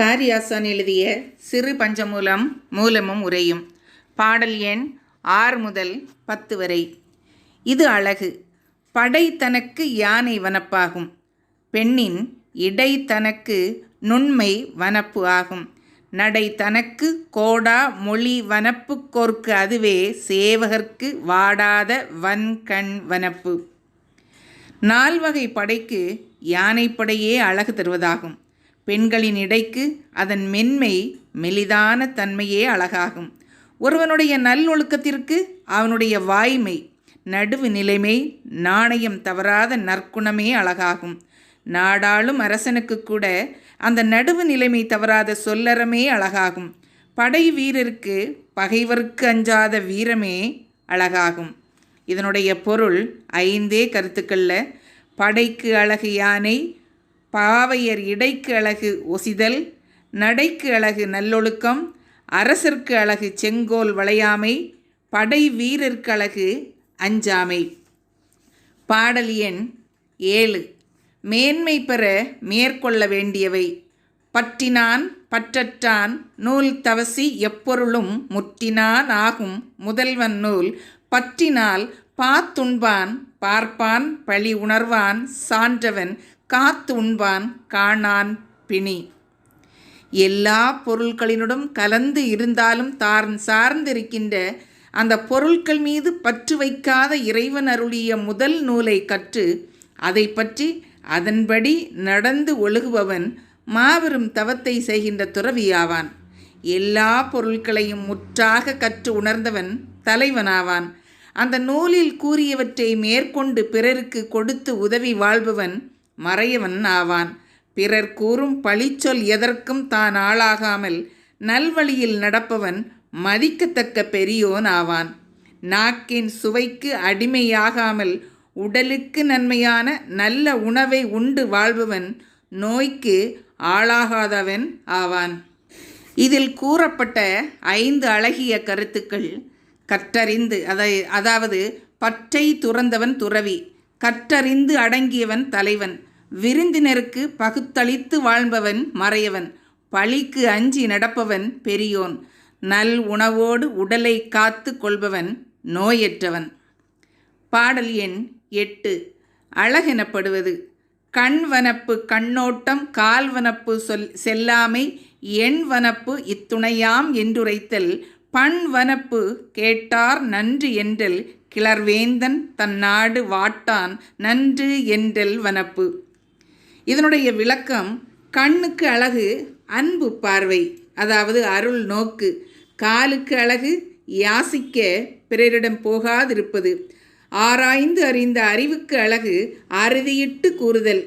காரியாசன் எழுதிய சிறு பஞ்சமூலம் மூலமும் உரையும் பாடல் எண் ஆறு முதல் பத்து வரை. இது அழகு. படை தனக்கு யானை வனப்பாகும். பெண்ணின் இடை தனக்கு நுண்மை வனப்பு ஆகும். நடை தனக்கு கோடா மொழி வனப்பு கோர்க்கு அதுவே சேவகர்க்கு வாடாத வன்கண் வனப்பு. நால்வகை படைக்கு யானைப்படையே அழகு தருவதாகும். பெண்களின் இடைக்கு அதன் மென்மை மெலிதான தன்மையே அழகாகும். ஒருவனுடைய நல்லொழுக்கத்திற்கு அவனுடைய வாய்மை நடுவு நிலைமை நாணயம் தவறாத நற்குணமே அழகாகும். நாடாளும் அரசனுக்கு கூட அந்த நடுவு நிலைமை தவறாத சொல்லறமே அழகாகும். படை வீரருக்கு பகைவருக்கு அஞ்சாத வீரமே அழகாகும். இதனுடைய பொருள் ஐந்தே கருத்துக்களில் படைக்கு அழகு யானை பாவையர் இடைக்கு அழகு ஒசிதல் நடைக்கு அழகு நல்லொழுக்கம் அரசர்க்கு அழகு செங்கோல் வளையாமை படை வீரர்க்கு அழகு அஞ்சாமை. பாடல் எண் ஏழு. மேன்மை பெற மேற்கொள்ள வேண்டியவை. பற்றினான் பற்றற்றான் நூல் தவசி எப்பொருளும் முற்றினான் ஆகும் முதல்வன் நூல். பற்றினால் பாத்துண்பான் பார்ப்பான் பழி உணர்வான் சான்றவன் காத்து உண்பான் காணான் பிணி. எல்லா பொருள்களினுடன் கலந்து இருந்தாலும் தான் சார்ந்திருக்கின்ற அந்த பொருட்கள் மீது பற்று வைக்காத இறைவன் அருளிய முதல் நூலை கற்று அதை பற்றி அதன்படி நடந்து ஒழுகுபவன் மாபெரும் தவத்தை செய்கின்ற துறவியாவான். எல்லா பொருட்களையும் முற்றாக கற்று உணர்ந்தவன் தலைவனாவான். அந்த நூலில் கூறியவற்றை மேற்கொண்டு பிறருக்கு கொடுத்து உதவி வாழ்பவன் மறையவன் ஆவான். பிறர் கூறும் பழிச்சொல் எதற்கும் தான் ஆளாகாமல் நல்வழியில் நடப்பவன் மதிக்கத்தக்க பெரியோன் ஆவான். நாக்கின் சுவைக்கு அடிமையாகாமல் உடலுக்கு நன்மையான நல்ல உணவை உண்டு வாழ்பவன் நோய்க்கு ஆளாகாதவன் ஆவான். இதில் கூறப்பட்ட ஐந்து அழகிய கருத்துக்கள் கற்றறிந்து அதை அதாவது பற்றை துறந்தவன் துறவி கற்றறிந்து அடங்கியவன் தலைவன் விருந்தினருக்கு பகுத்தளித்து வாழ்பவன் மறையவன் பழிக்கு அஞ்சி நடப்பவன் பெரியோன் நல் உணவோடு உடலை காத்து கொள்பவன் நோயற்றவன். பாடல் எண் எட்டு. அழகெனப்படுவது. கண்வனப்பு கண்ணோட்டம் கால்வனப்பு சொல் செல்லாமை எண்வனப்பு இத்துணையாம் என்றுரைத்தல் பண்வனப்பு கேட்டார் நன்று என்றல் கிளர்வேந்தன் தன் நாடு வாட்டான் நன்று என்றல் வனப்பு. இதனுடைய விளக்கம் கண்ணுக்கு அழகு அன்பு பார்வை அதாவது அருள் நோக்கு. காலுக்கு அழகு யாசிக்க பிறரிடம் போகாதிருப்பது. ஆராய்ந்து அறிந்த அறிவுக்கு அழகு அறுதியிட்டு கூறுதல்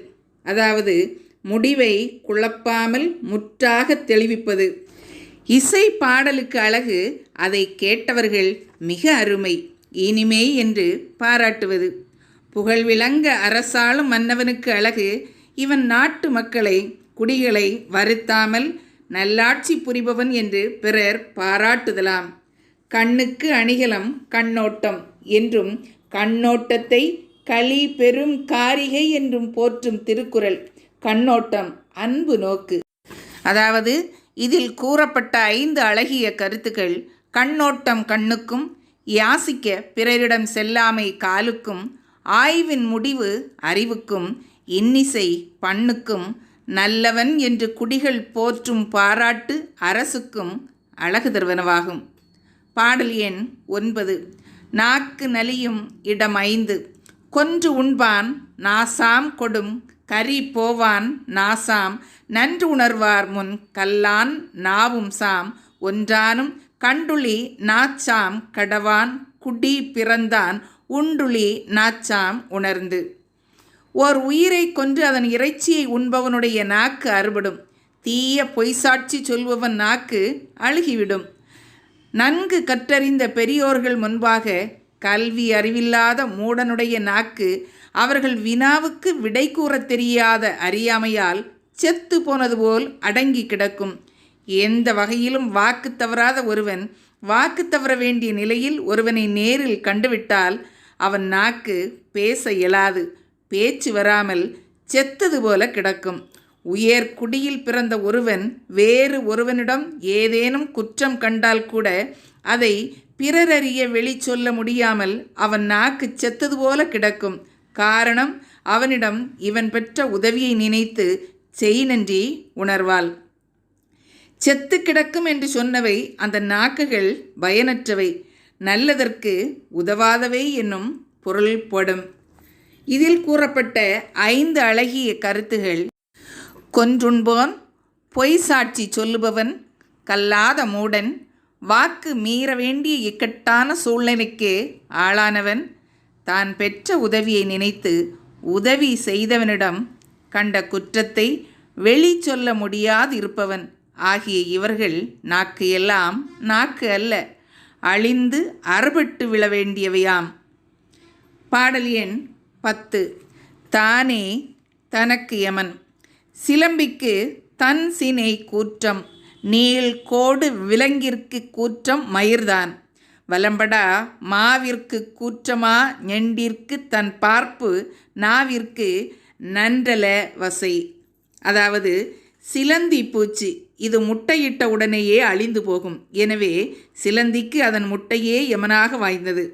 அதாவது முடிவை குழப்பாமல் முற்றாக தெளிவிப்பது. இசை பாடலுக்கு அழகு அதை கேட்டவர்கள் மிக அருமை இனிமே என்று பாராட்டுவது. புகழ் விளங்க அரசாளும் மன்னவனுக்கு அழகு இவன் நாட்டு மக்களை குடிகளை வருத்தாமல் நல்லாட்சி புரிபவன் என்று பிறர் பாராட்டுதலாம். கண்ணுக்கு அணிகலம் கண்ணோட்டம் என்றும் கண்ணோட்டத்தை களி பெரும் காரிகை என்றும் போற்றும் திருக்குறள். கண்ணோட்டம் அன்பு நோக்கு. அதாவது இதில் கூறப்பட்ட ஐந்து அழகிய கருத்துக்கள் கண்ணோட்டம் கண்ணுக்கும் யாசிக்க பிறரிடம் செல்லாமை காலுக்கும் ஆய்வின் முடிவு அறிவுக்கும் இன்னிசை பண்ணுக்கும் நல்லவன் என்று குடிகள் போற்றும் பாராட்டு அரசுக்கும் அழகு தருவனவாகும். பாடல் எண் ஒன்பது. நாக்கு நலியும் இடம் ஐந்து. கொன்று உண்பான் நாசாம் கொடும் கரி போவான் நாசாம். நன்று உணர்வார் முன் கல்லான் நாவும் சாம். ஒன்றானும் கண்டுளி நாச்சாம் கடவான் குடி பிறந்தான். உண்டுளி நாச்சாம் உணர்ந்து. ஓர் உயிரை கொன்று அதன் இறைச்சியை உண்பவனுடைய நாக்கு அறுபடும். தீய பொய்சாட்சி சொல்பவன் நாக்கு அழுகிவிடும். நன்கு கற்றறிந்த பெரியோர்கள் முன்பாக கல்வி அறிவில்லாத மூடனுடைய நாக்கு அவர்கள் வினாவுக்கு விடை கூறத் தெரியாத அறியாமையால் செத்து போனது போல் அடங்கி கிடக்கும். எந்த வகையிலும் வாக்கு தவறாத ஒருவன் வாக்கு தவற வேண்டிய நிலையில் ஒருவனை நேரில் கண்டுவிட்டால் அவன் நாக்கு பேச இயலாது. பேச்சு வராமல் செத்தது போல கிடக்கும். உயர் குடியில் பிறந்த ஒருவன் வேறு ஒருவனிடம் ஏதேனும் குற்றம் கண்டால் கூட அதை பிறரறிய வெளி சொல்ல முடியாமல் அவன் நாக்கு செத்தது போல கிடக்கும். காரணம் அவனிடம் இவன் பெற்ற உதவியை நினைத்து செய் நன்றி உணர்வாள். செத்து கிடக்கும் என்று சொன்னவை அந்த நாக்குகள் பயனற்றவை. நல்லதற்கு உதவாதவை என்னும் பொருள்படும் இதில் கூறப்பட்ட ஐந்து அழகிய கருத்துகள். கொன்றுண்போன் பொய் சாட்சி சொல்லுபவன் கல்லாத மூடன் வாக்கு மீற வேண்டிய இக்கட்டான சூழ்நிலைக்கு ஆளானவன் தான் பெற்ற உதவியை நினைத்து உதவி செய்தவனிடம் கண்ட குற்றத்தை வெளி சொல்ல முடியாது இருப்பவன் ஆகிய இவர்கள் நாக்கு எல்லாம் நாக்கு அல்ல அழிந்து அறுபட்டு விழ வேண்டியவையாம். பாடல் எண் பத்து. தானே தனக்கு யமன். சிலம்பிக்கு தன் சினை கூற்றம். நீள் கோடு விலங்கிற்கு கூற்றம் மயிர்தான். வலம்படா மாவிற்கு கூற்றமா ñெண்டிற்கு தன் பார்ப்பு நாவிற்கு நன்றல வசை. அதாவது சிலந்தி பூச்சி இது முட்டையிட்ட உடனேயே அழிந்து போகும். எனவே சிலந்திக்கு அதன் முட்டையே யமனாக வாய்ந்தது.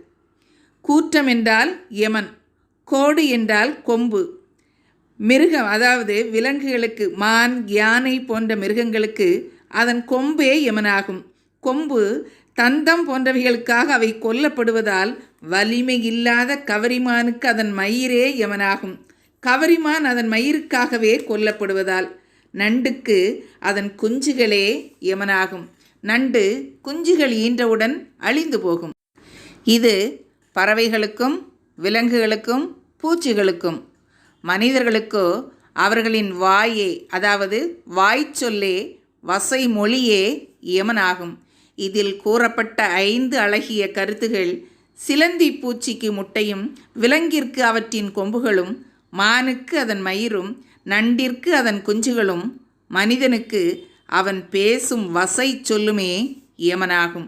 கூற்றம் என்றால் யமன். கோடு என்றால் கொம்பு. மிருகம் அதாவது விலங்குகளுக்கு மான் யானை போன்ற மிருகங்களுக்கு அதன் கொம்பே யமனாகும். கொம்பு தந்தம் போன்றவைகளுக்காக அவை கொல்லப்படுவதால் வலிமை இல்லாத கவரிமானுக்கு அதன் மயிரே யமனாகும். கவரிமான் அதன் மயிருக்காகவே கொல்லப்படுவதால் நண்டுக்கு அதன் குஞ்சுகளே யமனாகும். நண்டு குஞ்சுகள் ஈன்றவுடன் அழிந்து போகும். இது பறவைகளுக்கும் விலங்குகளுக்கும் பூச்சிகளுக்கும் மனிதர்களுக்கோ அவர்களின் வாயே அதாவது வாய்ச்சொல்லே வசை மொழியே யமனாகும். இதில் கூறப்பட்ட ஐந்து அழகிய கருத்துகள் சிலந்தி பூச்சிக்கு முட்டையும் விலங்கிற்கு அவற்றின் கொம்புகளும் மானுக்கு அதன் மயிரும் நண்டிற்கு அதன் குஞ்சுகளும் மனிதனுக்கு அவன் பேசும் வசை சொல்லுமே யமனாகும்.